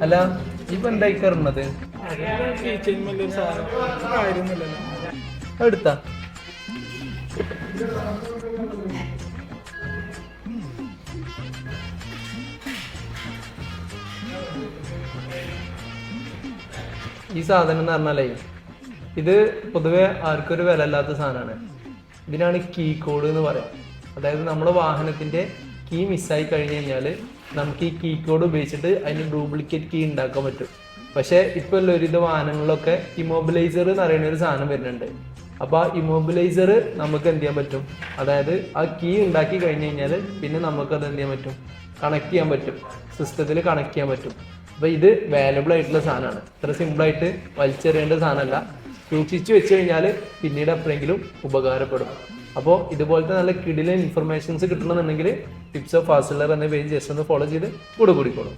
അല്ല ഇപ്പൊ എന്തായി കയറുന്നത്? എടുത്താ. ഈ സാധനം എന്ന് പറഞ്ഞാലേ ഇത് പൊതുവെ ആർക്കൊരു വില ഇല്ലാത്ത സാധനമാണ്. ഇതിനാണ് കീ കോഡ് എന്ന് പറയാം. അതായത് നമ്മുടെ വാഹനത്തിന്റെ കീ മിസ്സായി കഴിഞ്ഞ് കഴിഞ്ഞാൽ നമുക്ക് ഈ കീ കോഡ് ഉപയോഗിച്ചിട്ട് അതിന് ഡ്യൂപ്ലിക്കേറ്റ് കീ ഉണ്ടാക്കാൻ പറ്റും. പക്ഷേ ഇപ്പോൾ ഒരുവിധ വാഹനങ്ങളിലൊക്കെ ഇമോബിലൈസർ എന്ന് പറയുന്ന ഒരു സാധനം വരുന്നുണ്ട്. അപ്പോൾ ആ ഇമോബിലൈസർ നമുക്ക് എന്ത് ചെയ്യാൻ പറ്റും? അതായത് ആ കീ ഉണ്ടാക്കി കഴിഞ്ഞ് കഴിഞ്ഞാൽ പിന്നെ നമുക്ക് അത് എന്ത് ചെയ്യാൻ പറ്റും? കണക്ട് ചെയ്യാൻ പറ്റും. സിസ്റ്റത്തിൽ കണക്ട് ചെയ്യാൻ പറ്റും. അപ്പോൾ ഇത് വാലബിൾ ആയിട്ടുള്ള സാധനമാണ്. ഇത്ര സിമ്പിളായിട്ട് വലിച്ചെറിയേണ്ട സാധനമല്ല. സൂക്ഷിച്ചു വെച്ച് കഴിഞ്ഞാൽ പിന്നീട് എപ്പോഴെങ്കിലും ഉപകാരപ്പെടും. അപ്പോൾ ഇതുപോലത്തെ നല്ല കിടിലൻ ഇൻഫർമേഷൻസ് കിട്ടണമെന്നുണ്ടെങ്കിൽ ടിപ്സ് ഓഫ് ഫാസ്റ്റ് എന്ന പേജ് ജസ്റ്റ് ഒന്ന് ഫോളോ ചെയ്ത് കൂടെ കൂടിക്കോളും.